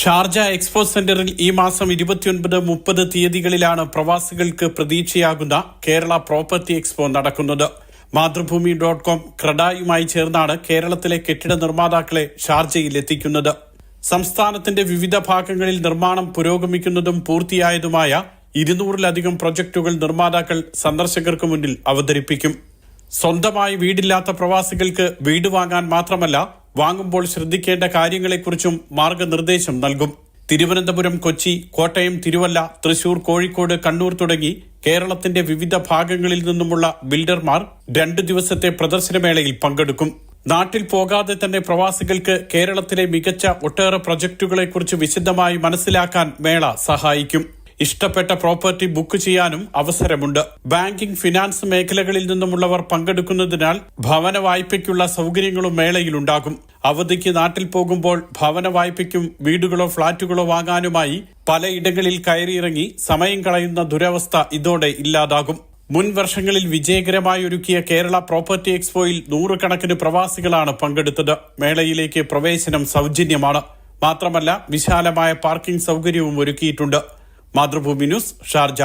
Sharjah expo സെന്ററിൽ ഈ മാസം ഇരുപത്തിയൊൻപത് മുപ്പത് തീയതികളിലാണ് പ്രവാസികൾക്ക് പ്രതീക്ഷയാകുന്ന കേരള പ്രോപ്പർട്ടി എക്സ്പോ നടക്കുന്നത്. മാതൃഭൂമി ഡോട്ട് കോം ക്രഡായുമായി ചേർന്നാണ് കേരളത്തിലെ കെട്ടിട നിർമ്മാതാക്കളെ ഷാർജയിൽ എത്തിക്കുന്നത്. സംസ്ഥാനത്തിന്റെ വിവിധ ഭാഗങ്ങളിൽ നിർമ്മാണം പുരോഗമിക്കുന്നതും പൂർത്തിയായതുമായ ഇരുന്നൂറിലധികം പ്രൊജക്ടുകൾ നിർമ്മാതാക്കൾ സന്ദർശകർക്ക് മുന്നിൽ അവതരിപ്പിക്കും. സ്വന്തമായി വീടില്ലാത്ത പ്രവാസികൾക്ക് വീട് വാങ്ങാൻ മാത്രമല്ല വാങ്ങുമ്പോൾ ശ്രദ്ധിക്കേണ്ട കാര്യങ്ങളെക്കുറിച്ചും മാർഗനിർദ്ദേശം നൽകും. തിരുവനന്തപുരം കൊച്ചി കോട്ടയം തിരുവല്ല തൃശൂർ കോഴിക്കോട് കണ്ണൂർ തുടങ്ങി കേരളത്തിന്റെ വിവിധ ഭാഗങ്ങളിൽ നിന്നുമുള്ള ബിൽഡർമാർ രണ്ടു ദിവസത്തെ പ്രദർശനമേളയിൽ പങ്കെടുക്കും. നാട്ടിൽ പോകാതെ തന്നെ പ്രവാസികൾക്ക് കേരളത്തിലെ മികച്ച ഒട്ടേറെ പ്രൊജക്ടുകളെക്കുറിച്ച് വിശദമായി മനസ്സിലാക്കാൻ മേള സഹായിക്കും. ഇഷ്ടപ്പെട്ട പ്രോപ്പർട്ടി ബുക്ക് ചെയ്യാനും അവസരമുണ്ട്. ബാങ്കിംഗ് ഫിനാൻസ് മേഖലകളിൽ നിന്നുമുള്ളവർ പങ്കെടുക്കുന്നതിനാൽ ഭവന വായ്പയ്ക്കുള്ള സൗകര്യങ്ങളും മേളയിലുണ്ടാകും. അവധിക്ക് നാട്ടിൽ പോകുമ്പോൾ ഭവന വായ്പയ്ക്കും വീടുകളോ ഫ്ളാറ്റുകളോ വാങ്ങാനുമായി പലയിടങ്ങളിൽ കയറിയിറങ്ങി സമയം കളയുന്ന ദുരവസ്ഥ ഇതോടെ ഇല്ലാതാകും. മുൻ വർഷങ്ങളിൽ വിജയകരമായി ഒരുക്കിയ കേരള പ്രോപ്പർട്ടി എക്സ്പോയിൽ നൂറുകണക്കിന് പ്രവാസികളാണ് പങ്കെടുത്തത്. മേളയിലേക്ക് പ്രവേശനം സൗജന്യമാണ്. മാത്രമല്ല വിശാലമായ പാർക്കിംഗ് സൗകര്യവും ഒരുക്കിയിട്ടുണ്ട്. Mathrubhumi news Sharjah